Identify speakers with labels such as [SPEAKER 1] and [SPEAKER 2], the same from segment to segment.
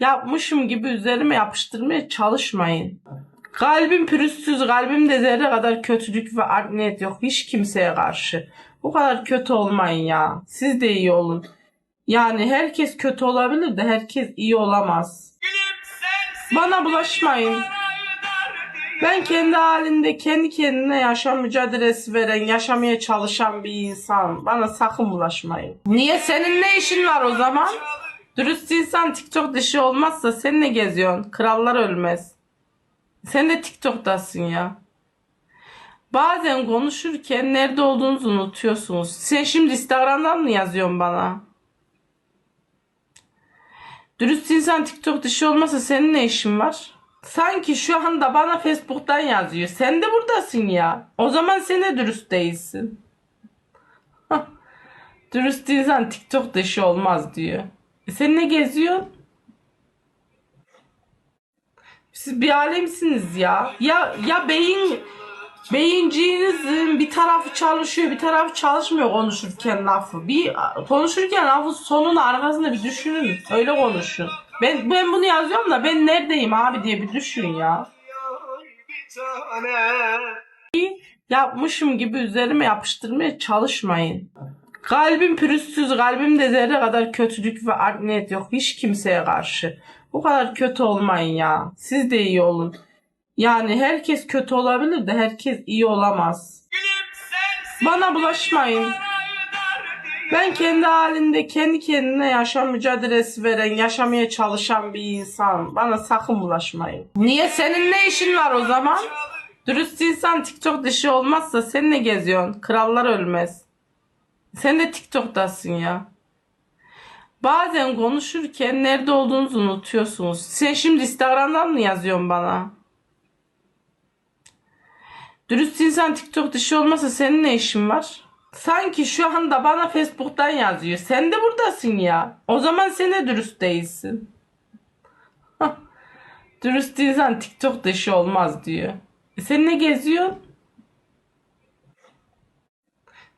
[SPEAKER 1] yapmışım gibi üzerime yapıştırmaya çalışmayın. Kalbim pürüzsüz, kalbimde zerre kadar kötülük ve art yok hiç kimseye karşı. Bu kadar kötü olmayın ya. Siz de iyi olun. Yani herkes kötü olabilir de herkes iyi olamaz. Bana bulaşmayın. Ben kendi halinde kendi kendine yaşam mücadelesi veren, yaşamaya çalışan bir insan. Bana sakın bulaşmayın. Niye? Senin ne işin var o zaman? Dürüst insan TikTok dışı olmazsa sen ne geziyorsun? Krallar ölmez. Sen de TikTok'tasın ya. Bazen konuşurken nerede olduğunuzu unutuyorsunuz. Sen şimdi Instagram'dan mı yazıyorsun bana? Dürüst insan TikTok dışı olmasa senin ne işin var? Sanki şu anda bana Facebook'tan yazıyor. Sen de buradasın ya. O zaman sen de dürüst değilsin. Dürüst insan TikTok dışı olmaz diyor. Sen ne geziyorsun? Siz bir alemsiniz ya. Ya ya beyin beyinciğinizin bir tarafı çalışıyor, bir tarafı çalışmıyor konuşurken lafı. Bir konuşurken lafın sonunu arkasında bir düşünün. Öyle konuşun. Ben ben bunu yazıyorum da ben neredeyim abi diye bir düşün ya. Yapmışım gibi üzerime yapıştırmaya çalışmayın. Kalbim pürüzsüz, kalbimde zerre kadar kötülük ve art yok hiç kimseye karşı. Bu kadar kötü olmayın ya. Siz de iyi olun. Yani herkes kötü olabilir de herkes iyi olamaz. Bana bulaşmayın. Ben kendi halinde kendi kendine yaşam mücadelesi veren, yaşamaya çalışan bir insan. Bana sakın bulaşmayın. Niye? Senin ne işin var o zaman? Dürüst insan TikTok dışı olmazsa sen ne geziyorsun? Krallar ölmez. Sen de TikTok'tasın ya. Bazen konuşurken nerede olduğunuzu unutuyorsunuz. Sen şimdi Instagram'dan mı yazıyorsun bana? Dürüst insan TikTok dışı olmasa senin ne işin var? Sanki şu anda bana Facebook'tan yazıyor. Sen de buradasın ya. O zaman sen de dürüst değilsin. Dürüst insan TikTok dışı olmaz diyor. E sen ne geziyorsun?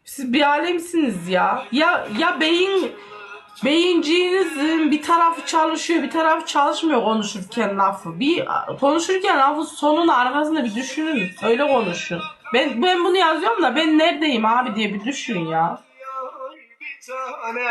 [SPEAKER 1] Siz bir alemsiniz ya. Ya ya beyin beyinciğinizin bir tarafı çalışıyor, bir tarafı çalışmıyor konuşurken lafı. Bir konuşurken lafın sonunu arkasında bir düşünün. Öyle konuşun. Ben ben bunu yazıyorum da ben neredeyim abi diye bir düşün ya.
[SPEAKER 2] bir tane